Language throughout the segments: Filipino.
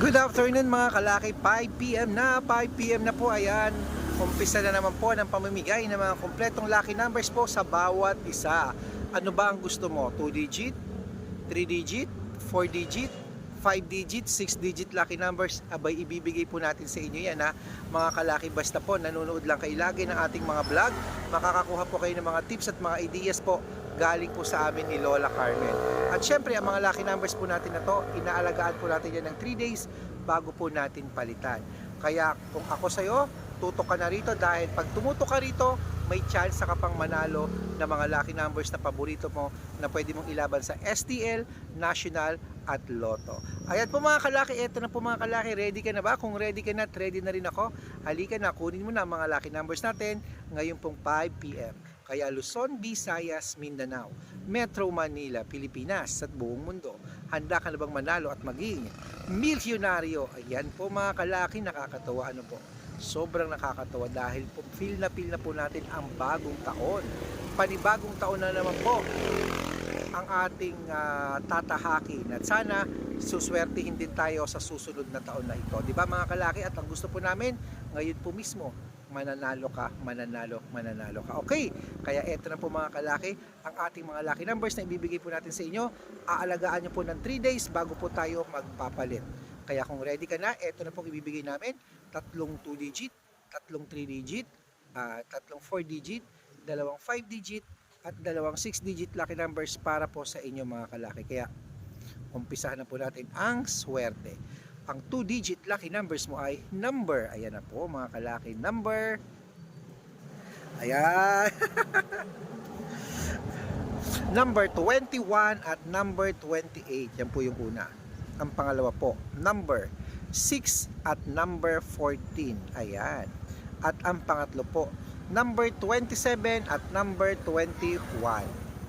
Good afternoon mga kalaki, 5pm na, 5pm na po, ayan. Umpisa na naman po ng pamimigay ng mga kompletong lucky numbers po sa bawat isa. Ano ba ang gusto mo? 2 digit, 3 digit, 4 digit, 5 digit, 6 digit lucky numbers, abay ibibigay po natin sa inyo yan ha. Mga kalaki basta po, nanonood lang kayo lagi ng ating mga vlog, makakakuha po kayo ng mga tips at mga ideas po galing po sa amin ni Lola Carmen. At syempre, ang mga lucky numbers po natin na to, inaalagaan po natin yan ng 3 days bago po natin palitan. Kaya kung ako sa'yo, tutok ka na rito dahil pag tumutok ka rito, may chance ka pang manalo ng mga lucky numbers na paborito mo na pwede mong ilaban sa STL, National at Lotto. Ayan po mga kalaki, eto na po mga kalaki, ready ka na ba? Kung ready ka na, ready na rin ako. Halika na, kunin mo na ang mga lucky numbers natin ngayon pong 5pm. Kaya Luzon, Visayas, Mindanao, Metro Manila, Pilipinas at buong mundo. Handa ka na bang manalo at maging milyonaryo? Ayan po mga kalaki, nakakatawa ano po. Sobrang nakakatawa dahil po feel na feel na po natin ang bagong taon. Panibagong taon na naman po ang ating ah, tatahakin at sana suswertihin din tayo sa susunod na taon na ito. Di ba mga kalaki? At ang gusto po namin ngayon po mismo mananalo ka, mananalo, mananalo ka. Okay, kaya eto na po mga kalaki, ang ating mga lucky numbers na ibibigay po natin sa inyo. Aalagaan nyo po ng 3 days bago po tayo magpapalit. Kaya kung ready ka na, eto na po ibibigay namin. Tatlong 2 digit, tatlong 3 digit, ah, tatlong 4 digit, dalawang 5 digit, at dalawang 6 digit lucky numbers para po sa inyo mga kalaki. Kaya umpisahan na po natin ang swerte. Ang 2 digit lucky numbers mo ay number. Ayan na po mga kalaki. Number. Ayan. number 21 at number 28. Yan po yung una. Ang pangalawa po, number 6 at number 14. Ayan. At ang pangatlo po, number 27 at number 21.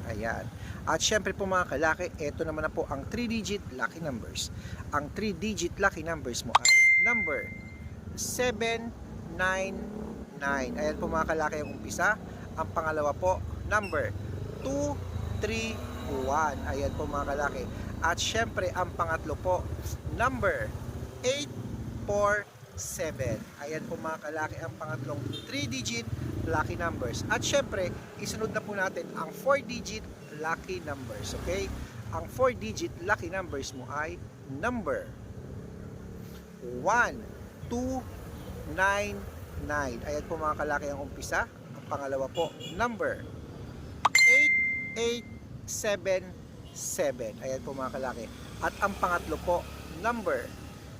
Ayan. At syempre po mga kalaki, ito naman na po ang 3-digit lucky numbers. Ang 3-digit lucky numbers mo ay number 799. Ayan po mga kalaki ang umpisa. Ang pangalawa po, number 231. Ayan po mga kalaki. At syempre ang pangatlo po, number 847. Ayan po mga kalaki ang pangatlong 3-digit lucky numbers. At syempre, isunod na po natin ang 4-digit lucky numbers. Okay? Ang 4-digit lucky numbers mo ay number 1299. Ayan po mga kalaki ang umpisa. Ang pangalawa po, number 8877. Ayan po mga kalaki. At ang pangatlo po, number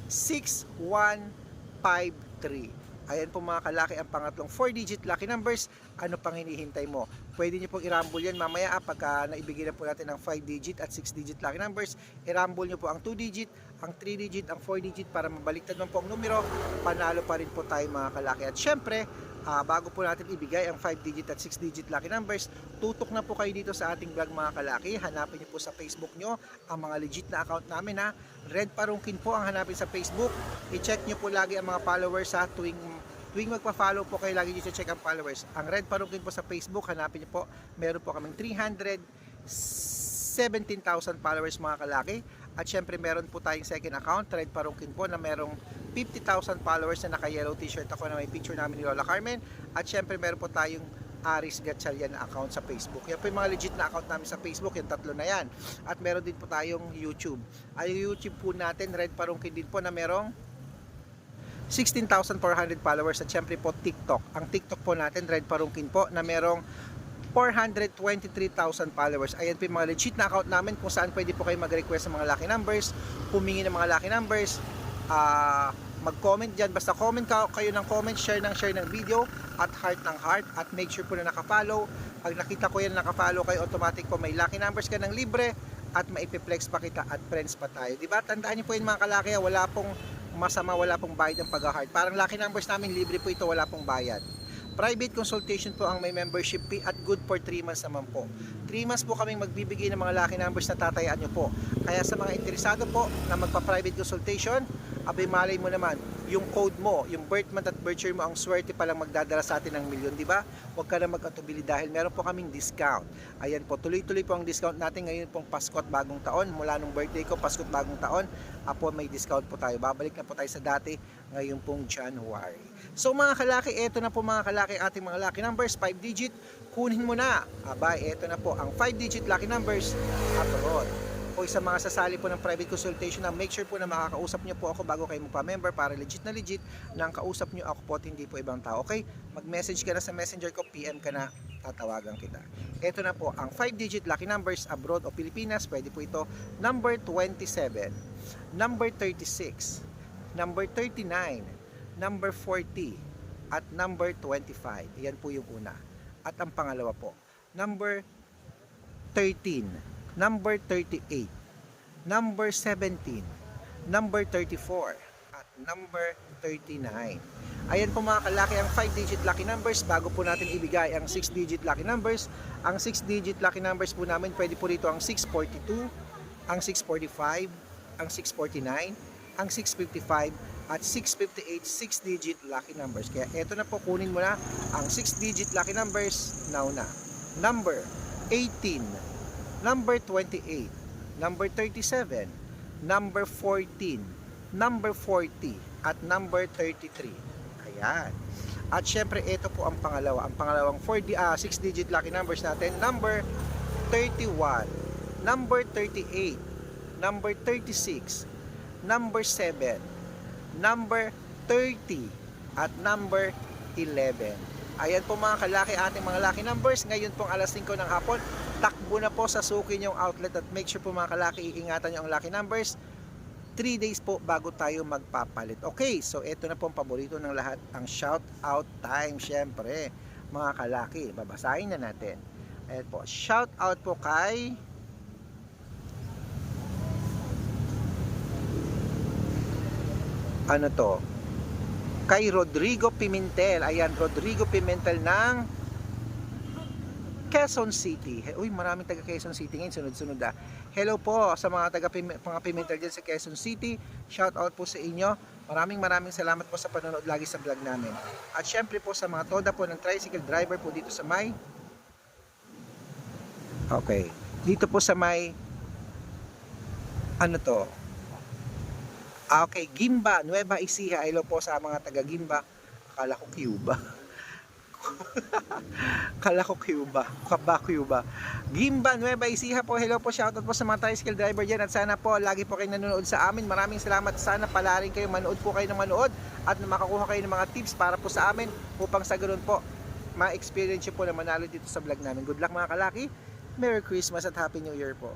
6153. Ayan po mga kalaki ang pangatlong 4-digit lucky numbers. Ano pang hinihintay mo? Pwede nyo pong i-rumble yan mamaya ah, pagka naibigay na po natin ang 5-digit at 6-digit lucky numbers. I-rumble nyo po ang 2-digit, ang 3-digit, ang 4-digit para mabaliktad man po ang numero. Panalo pa rin po tayo mga kalaki. At syempre, ah, bago po natin ibigay ang 5-digit at 6-digit lucky numbers, tutok na po kayo dito sa ating vlog mga kalaki. Hanapin nyo po sa Facebook nyo ang mga legit na account namin ha. Red Parungkin po ang hanapin sa Facebook. I-check nyo po lagi ang mga followers sa tuwing tuwing magpa-follow po kayo lagi nyo check ang followers. Ang Red Parungkin po sa Facebook, hanapin nyo po. Meron po kaming 317,000 followers mga kalaki. At syempre meron po tayong second account, Red Parungkin po na merong 50,000 followers na naka-yellow t-shirt ako na may picture namin ni Lola Carmen. At syempre meron po tayong Aris Gatchalian account sa Facebook. Yan po yung mga legit na account namin sa Facebook, yung tatlo na yan. At meron din po tayong YouTube. Ay YouTube po natin, Red Parungkin din po na merong 16,400 followers at syempre po TikTok. Ang TikTok po natin, Red Parungkin po, na merong 423,000 followers. Ayan po yung mga legit na account namin kung saan pwede po kayo mag-request ng mga lucky numbers, humingi ng mga lucky numbers, ah, mag-comment dyan. Basta comment ka, kayo ng comment, share ng share ng video, at heart ng heart, at make sure po na nakafollow. Pag nakita ko yan nakafollow kayo, automatic po may lucky numbers ka ng libre, at maipiplex pa kita at friends pa tayo. Diba? Tandaan niyo po yun mga kalaki, wala pong masama, wala pong bayad ang pag-heart. Parang lucky numbers namin, libre po ito, wala pong bayad. Private consultation po ang may membership fee at good for 3 months naman po. 3 months po kaming magbibigay ng mga lucky numbers na tatayaan nyo po. Kaya sa mga interesado po na magpa-private consultation, abay malay mo naman, yung code mo, yung birth month at birth year mo, ang swerte palang magdadala sa atin ng milyon, di ba? Huwag ka na mag-atubili dahil meron po kaming discount. Ayan po, tuloy-tuloy po ang discount natin ngayon pong Pasko at bagong taon. Mula nung birthday ko, Pasko at bagong taon, apo may discount po tayo. Babalik na po tayo sa dati ngayon pong January. So mga kalaki, eto na po mga kalaki ating mga lucky numbers, 5 digit, kunin mo na. Abay, eto na po ang 5 digit lucky numbers abroad. O sa mga sasali po ng private consultation na make sure po na makakausap nyo po ako bago kayo magpa-member para legit na legit na ang kausap nyo ako po at hindi po ibang tao. Okay? Mag-message ka na sa messenger ko, PM ka na, tatawagan kita. Ito na po, ang 5 digit lucky numbers abroad o Pilipinas, pwede po ito, number 27, number 36, number 39, number 40, at number 25. Yan po yung una. At ang pangalawa po, number 13, number 38, number 17, number 34, at number 39. Ayan po mga kalaki ang 5-digit lucky numbers bago po natin ibigay ang 6-digit lucky numbers. Ang 6-digit lucky numbers po namin pwede po rito ang 642, ang 645, ang 649, ang 655, at 658 6-digit lucky numbers. Kaya eto na po kunin mo na ang 6-digit lucky numbers now na. Number 18, number 28, number 37, number 14, number 40, at number 33. Ayan. At syempre, ito po ang pangalawa. Ang pangalawang 4 ah, 6-digit lucky numbers natin. Number 31, number 38, number 36, number 7, number 30, at number 11. Ayan po mga kalaki ating mga lucky numbers. Ngayon pong alas 5 ng hapon, takbo na po sa suki yung outlet at make sure po mga kalaki, iingatan nyo ang lucky numbers. 3 days po bago tayo magpapalit. Okay, so ito na po ang paborito ng lahat, ang shout out time syempre. Mga kalaki, babasahin na natin. Ayan po, shout out po kay ano to? Kay Rodrigo Pimentel. Ayan, Rodrigo Pimentel ng Quezon City. Uy, maraming taga Quezon City ngayon, sunod-sunod ah. Hello po sa mga taga mga Pimentel dyan sa Quezon City. Shout out po sa inyo. Maraming maraming salamat po sa panonood lagi sa vlog namin. At syempre po sa mga toda po ng tricycle driver po dito sa may Okay. Dito po sa may ano to? Ah, okay, Gimba, Nueva Ecija. Hello po sa mga taga Gimba. Akala ko Cuba. Akala ko Cuba. Kaba Cuba. Gimba, Nueva Ecija po. Hello po. Shoutout po sa mga tricycle driver dyan. At sana po lagi po kayo nanonood sa amin. Maraming salamat. Sana pala rin kayo manood po kayo ng manood at makakuha kayo ng mga tips para po sa amin upang sa ganun po ma-experience po na manalo dito sa vlog namin. Good luck mga kalaki. Merry Christmas at Happy New Year po.